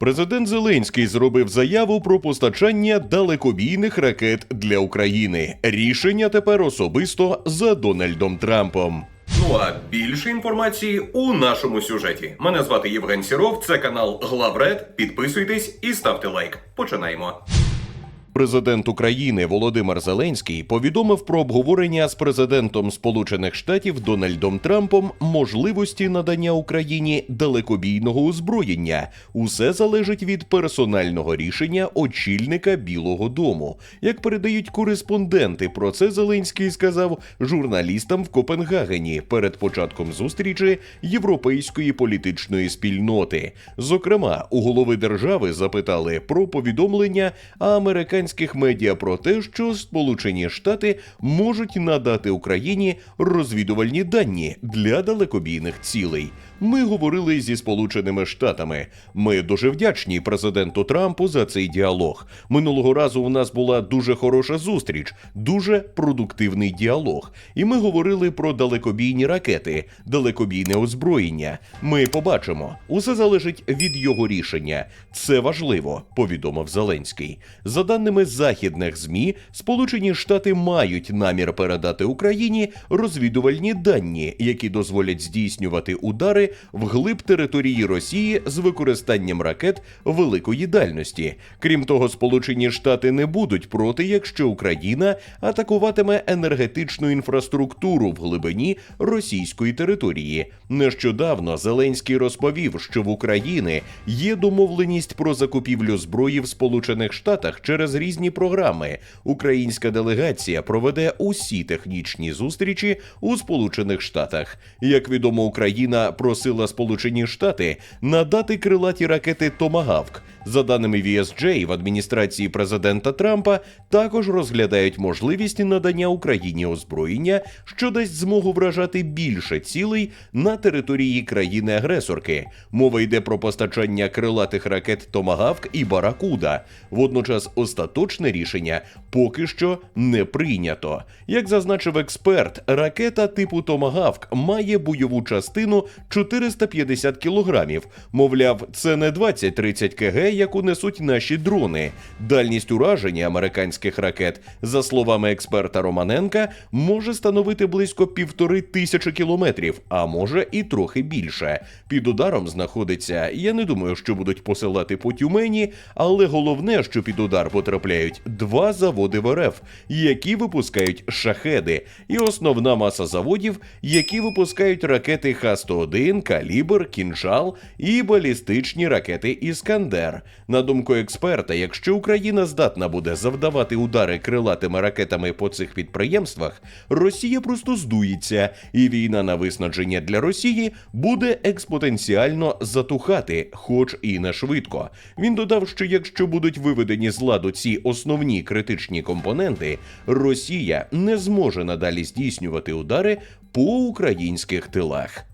Президент Зеленський зробив заяву про постачання далекобійних ракет для України. Рішення тепер особисто за Дональдом Трампом. Ну а більше інформації у нашому сюжеті. Мене звати Євген Сіров, це канал Главред. Підписуйтесь і ставте лайк. Починаємо. Президент України Володимир Зеленський повідомив про обговорення з президентом Сполучених Штатів Дональдом Трампом можливості надання Україні далекобійного озброєння. Усе залежить від персонального рішення очільника Білого Дому. Як передають кореспонденти, про це Зеленський сказав журналістам в Копенгагені перед початком зустрічі європейської політичної спільноти. Зокрема, у голови держави запитали про повідомлення американських медіа про те, що Сполучені Штати можуть надати Україні розвідувальні дані для далекобійних цілей. Ми говорили зі Сполученими Штатами. Ми дуже вдячні президенту Трампу за цей діалог. Минулого разу у нас була дуже хороша зустріч, дуже продуктивний діалог. І ми говорили про далекобійні ракети, далекобійне озброєння. Ми побачимо. Усе залежить від його рішення. Це важливо, повідомив Зеленський. За даними західних змі, Сполучені Штати мають намір передати Україні розвідувальні дані, які дозволять здійснювати удари вглиб території Росії з використанням ракет великої дальності. Крім того, Сполучені Штати не будуть проти, якщо Україна атакуватиме енергетичну інфраструктуру в глибині російської території. Нещодавно Зеленський розповів, що в Україні є домовленість про закупівлю зброї в Сполучених Штатах через різні програми. Українська делегація проведе усі технічні зустрічі у Сполучених Штатах. Як відомо, Україна просила Сполучені Штати надати крилаті ракети Томагавк. За даними VSJ, в адміністрації президента Трампа також розглядають можливість надання Україні озброєння, що дасть змогу вражати більше цілей на території країни-агресорки. Мова йде про постачання крилатих ракет Томагавк і Баракуда. Водночас остаточне рішення поки що не прийнято. Як зазначив експерт, ракета типу Томагавк має бойову частину 450 кілограмів. Мовляв, це не 20-30 кг, яку несуть наші дрони. Дальність ураження американських ракет, за словами експерта Романенка, може становити близько півтори тисячі кілометрів, а може і трохи більше. Під ударом знаходиться. Я не думаю, що будуть посилати по Тюмені, але головне, що під удар потрапляють два заводи в РФ, які випускають шахеди, і основна маса заводів, які випускають ракети Х-101, Калібр, Кінжал і балістичні ракети Іскандер. На думку експерта, якщо Україна здатна буде завдавати удари крилатими ракетами по цих підприємствах, Росія просто здується, і війна на виснаження для Росії буде експотенціально затухати, хоч і не швидко. Він додав, що якщо будуть виведені з ладу ці основні критичні компоненти, Росія не зможе надалі здійснювати удари по українських тилах.